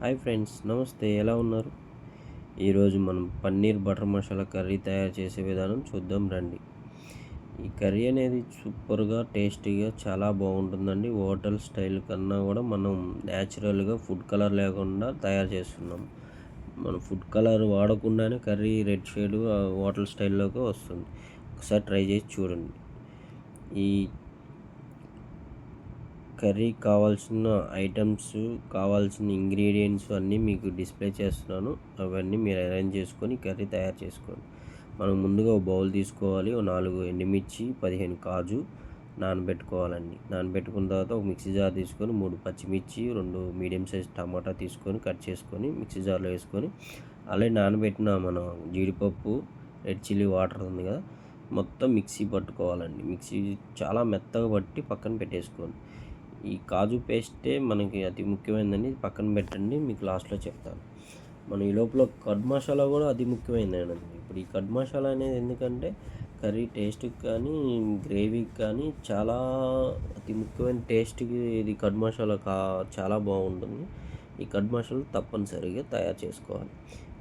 Hi friends నమస్తే. ఎలా ఉన్నారు? ఈరోజు మనం పన్నీర్ బటర్ మసాలా కర్రీ తయారు చేసే విధానం చూద్దాం రండి. ఈ కర్రీ అనేది సూపర్గా టేస్టీగా చాలా బాగుంటుందండి. హోటల్ స్టైల్ కన్నా కూడా మనం న్యాచురల్గా ఫుడ్ కలర్ లేకుండా తయారు చేస్తున్నాం. మనం ఫుడ్ కలర్ వాడకుండానే కర్రీ రెడ్ షేడ్ హోటల్ స్టైల్లోకి వస్తుంది. ఒకసారి ట్రై చేసి చూడండి. ఈ కర్రీ కావాల్సిన ఐటమ్స్ కావాల్సిన ఇంగ్రీడియంట్స్ అన్నీ మీకు డిస్ప్లే చేస్తున్నాను. అవన్నీ మీరు అరేంజ్ చేసుకొని కర్రీ తయారు చేసుకోండి. మనం ముందుగా ఒక బౌల్ తీసుకోవాలి. ఒక నాలుగు ఎండుమిర్చి పదిహేను కాజు నానబెట్టుకోవాలండి. నానబెట్టుకున్న తర్వాత ఒక మిక్సీ జార్ తీసుకొని మూడు పచ్చిమిర్చి రెండు మీడియం సైజ్ టమాటా తీసుకొని కట్ చేసుకొని మిక్సీ జార్లో వేసుకొని అలాగే నానబెట్టిన మనం జీడిపప్పు రెడ్ చిల్లీ వాటర్ ఉంది కదా మొత్తం మిక్సీ పట్టుకోవాలండి. మిక్సీ చాలా మెత్తగా పట్టి పక్కన పెట్టేసుకోండి. ఈ కాజు పేస్టే మనకి అతి ముఖ్యమైనదని పక్కన పెట్టండి మీకు లాస్ట్లో చెప్తాను. మన ఈ లోపల కడ్ మసాలా కూడా అతి ముఖ్యమైనదండి. ఇప్పుడు ఈ కడ్ మసాలా అనేది ఎందుకంటే కర్రీ టేస్ట్కి కానీ గ్రేవీకి కానీ చాలా అతి ముఖ్యమైన టేస్ట్కి ఇది కడ్ మసాలా కా చాలా బాగుంటుంది. ఈ కడ్ మసాలా తప్పనిసరిగా తయారు చేసుకోవాలి.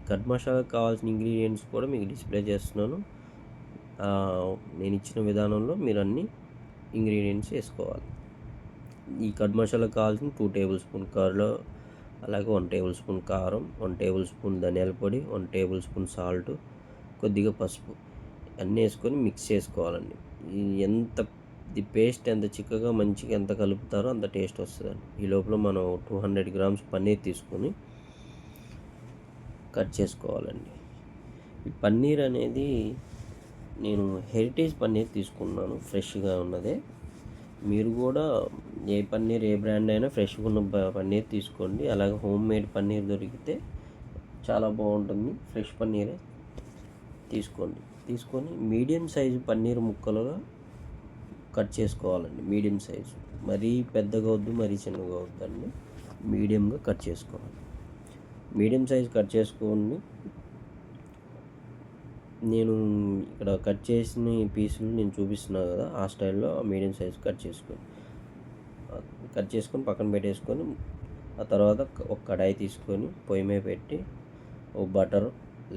కడ్ మసాలాకి కావాల్సిన ఇంగ్రీడియంట్స్ కూడా మీకు డిస్ప్లే చేస్తున్నాను. నేను ఇచ్చిన విధానంలో మీరు అన్ని ఇంగ్రీడియంట్స్ వేసుకోవాలి. ఈ కడ్ మసాలా కావాల్సిన టూ టేబుల్ స్పూన్ కర్లో అలాగే వన్ టేబుల్ స్పూన్ కారం వన్ టేబుల్ స్పూన్ ధనియాల పొడి వన్ టేబుల్ స్పూన్ సాల్ట్ కొద్దిగా పసుపు. అన్నీ వేసుకొని మిక్స్ చేసుకోవాలండి. ఎంత ఇది పేస్ట్ ఎంత చిక్కగా మంచిగా ఎంత కలుపుతారో అంత టేస్ట్ వస్తుందండి. ఈ లోపల మనం టూ హండ్రెడ్ గ్రామ్స్ పన్నీర్ తీసుకొని కట్ చేసుకోవాలండి. ఈ పన్నీర్ అనేది నేను హెరిటేజ్ పన్నీర్ తీసుకున్నాను ఫ్రెష్గా ఉన్నదే. మీరు కూడా ఏ పన్నీర్ ఏ బ్రాండ్ అయినా ఫ్రెష్గా ఉన్న పన్నీర్ తీసుకోండి. అలాగే హోమ్ మేడ్ పన్నీర్ దొరికితే చాలా బాగుంటుంది. ఫ్రెష్ పన్నీరే తీసుకోండి. తీసుకొని మీడియం సైజు పన్నీర్ ముక్కలుగా కట్ చేసుకోవాలండి. Medium size. మరీ పెద్దగా వద్దు మరీ చిన్నగా వద్దండి. మీడియంగా కట్ చేసుకోవాలి. మీడియం సైజు కట్ చేసుకోండి. నేను ఇక్కడ కట్ చేసిన పీసులు నేను చూపిస్తున్నాను కదా ఆ స్టైల్లో మీడియం సైజ్ కట్ చేసుకొని కట్ చేసుకొని పక్కన పెట్టేసుకొని ఆ తర్వాత ఒక కడాయి తీసుకొని పొయ్యి మీద పెట్టి ఒక బటర్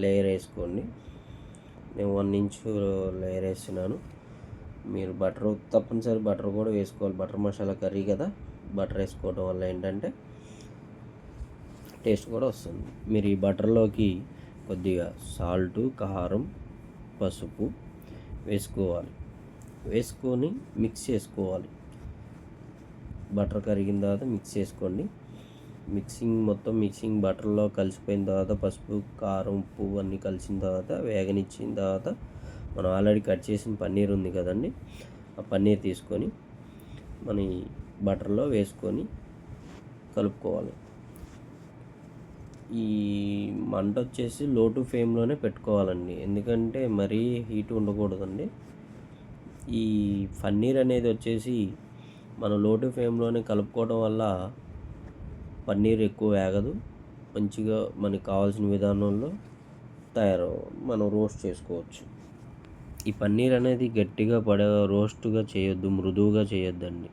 లేయర్ వేసుకోండి నేను వన్ ఇంచ్ లేయర్ వేస్తున్నాను. మీరు బటర్ తప్పనిసరి బటర్ కూడా వేసుకోవాలి. బటర్ మసాలా కర్రీ కదా బటర్ వేసుకోవడం వల్ల ఏంటంటే టేస్ట్ కూడా వస్తుంది. మీరు ఈ బటర్లోకి కొద్దిగా సాల్టు కారం పసుపు వేసుకోవాలి. వేసుకొని మిక్స్ చేసుకోవాలి. బటర్ కరిగిన తర్వాత మిక్స్ చేసుకోండి. మిక్సింగ్ మొత్తం మిక్సింగ్ బటర్లో కలిసిపోయిన తర్వాత పసుపు కారం ఉప్పు అన్నీ కలిసిన తర్వాత వేగనిచ్చిన తర్వాత మనం ఆల్రెడీ కట్ చేసిన పన్నీర్ ఉంది కదండి ఆ పన్నీర్ తీసుకొని మన బటర్లో వేసుకొని కలుపుకోవాలి. ఈ మంట వచ్చేసి లో టు ఫ్లేమ్లోనే పెట్టుకోవాలండి. ఎందుకంటే మరీ హీట్ ఉండకూడదండి. ఈ పన్నీర్ అనేది వచ్చేసి మనం లో టు ఫ్లేమ్లోనే కలుపుకోవడం వల్ల పన్నీర్ ఎక్కువ వేగదు. మంచిగా మనకి కావాల్సిన విధానంలో తయారు మనం రోస్ట్ చేసుకోవచ్చు. ఈ పన్నీర్ అనేది గట్టిగా పడే రోస్ట్గా చేయొద్దు మృదువుగా చేయొద్దండి.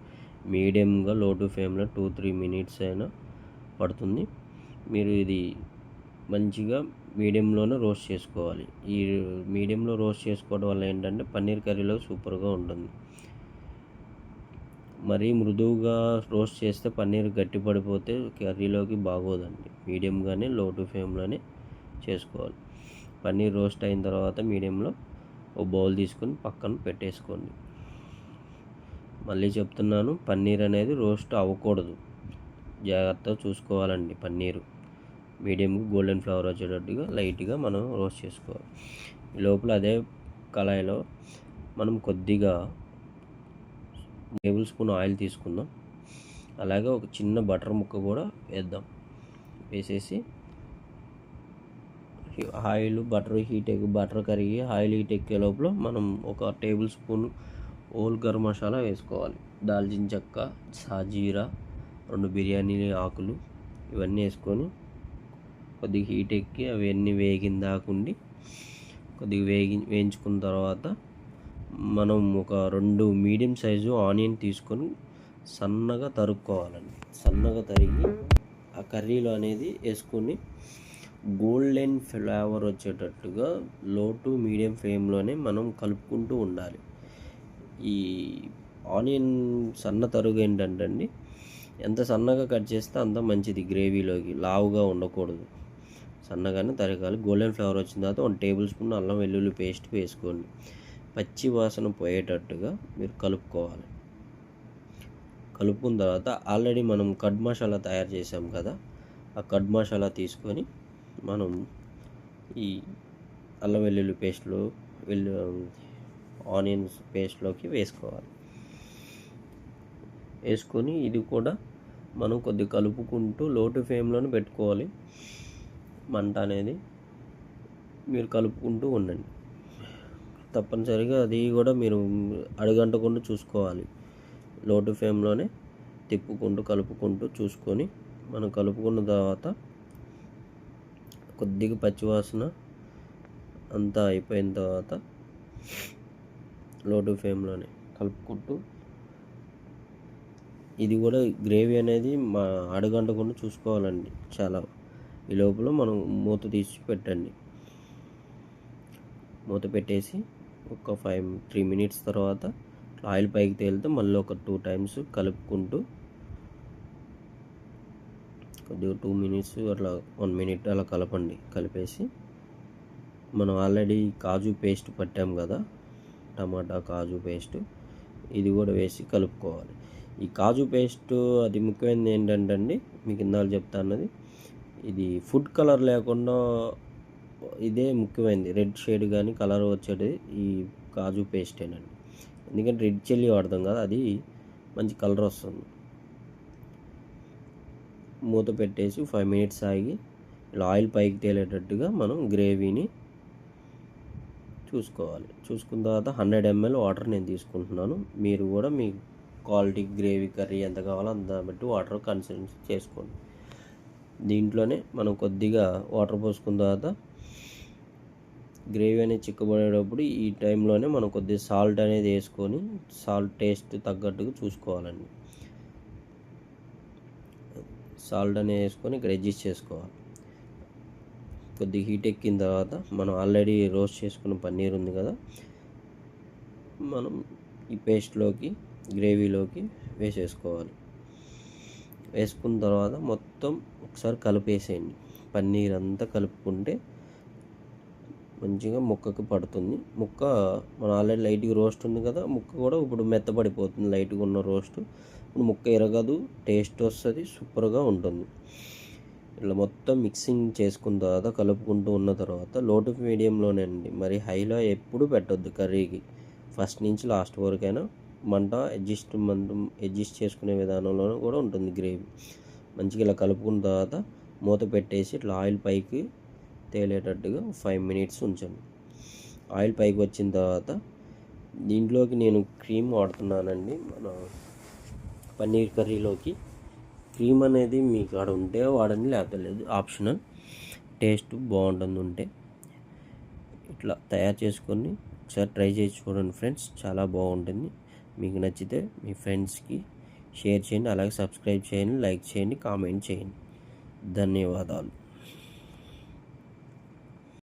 మీడియంగా లో టు ఫ్లేమ్లో టూ త్రీ మినిట్స్ అయినా పడుతుంది. మీరు ఇది మంచిగా మీడియంలోనే రోస్ట్ చేసుకోవాలి. ఈ మీడియంలో రోస్ట్ చేసుకోవడం వల్ల ఏంటంటే పన్నీర్ కర్రీలో సూపర్గా ఉంటుంది. మరీ మృదువుగా రోస్ట్ చేస్తే పన్నీర్ గట్టి పడిపోతే కర్రీలోకి బాగోదండి. మీడియంగానే లో టు ఫ్లేమ్లోనే చేసుకోవాలి. పన్నీర్ రోస్ట్ అయిన తర్వాత మీడియంలో ఓ బౌల్ తీసుకొని పక్కన పెట్టేసుకోండి. మళ్ళీ చెప్తున్నాను పన్నీర్ అనేది రోస్ట్ అవ్వకూడదు. జాగ్రత్తగా చూసుకోవాలండి పన్నీరు. మీడియం గోల్డెన్ ఫ్లవర్ వచ్చేటట్టుగా లైట్గా మనం రోస్ట్ చేసుకోవాలి. లోపల అదే కళాయిలో మనం కొద్దిగా టేబుల్ స్పూన్ ఆయిల్ తీసుకుందాం. అలాగే ఒక చిన్న బటర్ ముక్క కూడా వేద్దాం. వేసేసి ఆయిల్ బటర్ హీట్ ఎక్కి బటర్ కరిగి ఆయిల్ హీట్ ఎక్కే లోపల మనం ఒక tablespoon whole garam masala వేసుకోవాలి. దాల్చిన చెక్క సాజీరా రెండు బిర్యానీ ఆకులు ఇవన్నీ వేసుకొని కొద్దిగా హీట్ ఎక్కి అవన్నీ వేగిన దాకుండి కొద్దిగా వేగి వేయించుకున్న తర్వాత మనం ఒక రెండు మీడియం సైజు ఆనియన్ తీసుకొని సన్నగా తరుక్కోవాలండి. సన్నగా తరిగి ఆ కర్రీలో అనేది వేసుకొని గోల్డెన్ ఫ్లేవర్ వచ్చేటట్టుగా లో టు మీడియం ఫ్లేమ్లోనే మనం కలుపుకుంటూ ఉండాలి. ఈ ఆనియన్ సన్న తరుగు ఏంటంటే అండి ఎంత సన్నగా కట్ చేస్తే అంత మంచిది గ్రేవీలోకి లావుగా ఉండకూడదు. సన్నగానే తరగాలి. గోల్డెన్ ఫ్లేవర్ వచ్చిన తర్వాత వన్ టేబుల్ స్పూన్ అల్లం వెల్లుల్లి పేస్ట్ వేసుకోండి. పచ్చి వాసన పోయేటట్టుగా మీరు కలుపుకోవాలి. కలుపుకున్న తర్వాత ఆల్రెడీ మనం కడ్ మసాలా తయారు చేసాం కదా ఆ కడ్ మసాలా తీసుకొని మనం ఈ అల్లం వెల్లుల్లి పేస్ట్లో వెల్లు ఆనియన్స్ పేస్ట్లోకి వేసుకోవాలి. వేసుకొని ఇది కూడా మనం కొద్దిగా కలుపుకుంటూ లోటు ఫ్లేమ్లోనే పెట్టుకోవాలి. మంట అనేది మీరు కలుపుకుంటూ ఉండండి. తప్పనిసరిగా అది కూడా మీరు అడుగంటకుండా చూసుకోవాలి. లోటు ఫ్లేమ్లోనే తిప్పుకుంటూ కలుపుకుంటూ చూసుకొని మనం కలుపుకున్న తర్వాత కొద్దిగా పచ్చివాసన అంతా అయిపోయిన తర్వాత లోటు ఫ్లేమ్లోనే కలుపుకుంటూ ఇది కూడా గ్రేవీ అనేది మా అడుగంటకుండా చూసుకోవాలండి. చాలా ఈ లోపల మనం మూత తీసి పెట్టండి. మూత పెట్టేసి ఒక ఫైవ్ త్రీ మినిట్స్ తర్వాత ఆయిల్ పైకి తేలితే మళ్ళీ ఒక టూ టైమ్స్ కలుపుకుంటూ కొద్దిగా టూ మినిట్స్ అట్లా వన్ మినిట్ అలా కలపండి. కలిపేసి మనం ఆల్రెడీ కాజు పేస్ట్ పట్టాం కదా టమాటా కాజు పేస్ట్ ఇది కూడా వేసి కలుపుకోవాలి. ఈ కాజు పేస్ట్ అది ముఖ్యమైనది ఏంటంటే అండి మీకు ఇందాక చెప్తా అన్నది ఇది ఫుడ్ కలర్ లేకుండా ఇదే ముఖ్యమైనది రెడ్ షేడ్ కానీ కలర్ వచ్చేది ఈ కాజు పేస్టేనండి ఎందుకంటే రెడ్ చెల్లి వాడతాం కదా అది మంచి కలర్ వస్తుంది. మూత పెట్టేసి ఫైవ్ మినిట్స్ ఆగి ఇలా ఆయిల్ పైకి తేలేటట్టుగా మనం గ్రేవీని చూసుకోవాలి. చూసుకున్న తర్వాత హండ్రెడ్ ఎంఎల్ వాటర్ నేను తీసుకుంటున్నాను. మీరు కూడా మీ క్వాలిటీ గ్రేవీ కర్రీ ఎంత కావాలో అంత బట్టి వాటర్ కన్సూమ్ చేసుకోండి. దీంట్లోనే మనం కొద్దిగా వాటర్ పోసుకున్న తర్వాత గ్రేవీ అనేది చిక్కబడేటప్పుడు ఈ టైంలోనే మనం కొద్దిగా సాల్ట్ అనేది వేసుకొని సాల్ట్ టేస్ట్ తగ్గట్టుగా చూసుకోవాలండి. సాల్ట్ అనేది వేసుకొని ఇక్కడ అడ్జస్ట్ చేసుకోవాలి. కొద్దిగా హీట్ ఎక్కిన తర్వాత మనం ఆల్రెడీ రోస్ట్ చేసుకున్న పన్నీర్ ఉంది కదా మనం ఈ పేస్ట్లోకి గ్రేవీలోకి వేసేసుకోవాలి. వేసుకున్న తర్వాత మొత్తం ఒకసారి కలిపేసేయండి. పన్నీర్ అంతా కలుపుకుంటే మంచిగా ముక్కకి పడుతుంది. ముక్క మన ఆల్రెడీ లైట్గా రోస్ట్ ఉంది కదా ముక్క కూడా ఇప్పుడు మెత్తపడిపోతుంది లైట్గా ఉన్న రోస్ట్. ఇప్పుడు ముక్క ఎరగదు టేస్ట్ వస్తుంది సూపర్గా ఉంటుంది. ఇట్లా మొత్తం మిక్సింగ్ చేసుకున్న తర్వాత కలుపుకుంటూ ఉన్న తర్వాత లోటు మీడియంలోనే అండి మరి హైలో ఎప్పుడు పెట్టొద్దు కర్రీకి. ఫస్ట్ నుంచి లాస్ట్ వరకైనా మంట అడ్జస్ట్ మంట అడ్జస్ట్ చేసుకునే విధానంలో కూడా ఉంటుంది గ్రేవీ మంచిగా ఇలా కలుపుకున్న తర్వాత మూత పెట్టేసి ఇట్లా ఆయిల్ పైకి తేలేటట్టుగా ఫైవ్ మినిట్స్ ఉంచండి. ఆయిల్ పైకి వచ్చిన తర్వాత దీంట్లోకి నేను క్రీమ్ వాడుతున్నానండి. మన పన్నీర్ కర్రీలోకి క్రీమ్ అనేది మీకు ఆడ ఉంటే వాడండి లేకపోతే లేదు ఆప్షనల్ టేస్ట్ బాగుంటుంది ఉంటే. ఇట్లా తయారు చేసుకొని ఒకసారి ట్రై చేసి చూడండి ఫ్రెండ్స్ చాలా బాగుంటుంది. మీకు నచ్చితే మీ ఫ్రెండ్స్కి షేర్ చేయండి అలాగే సబ్స్క్రైబ్ చేయండి లైక్ చేయండి కామెంట్ చేయండి. ధన్యవాదాలు.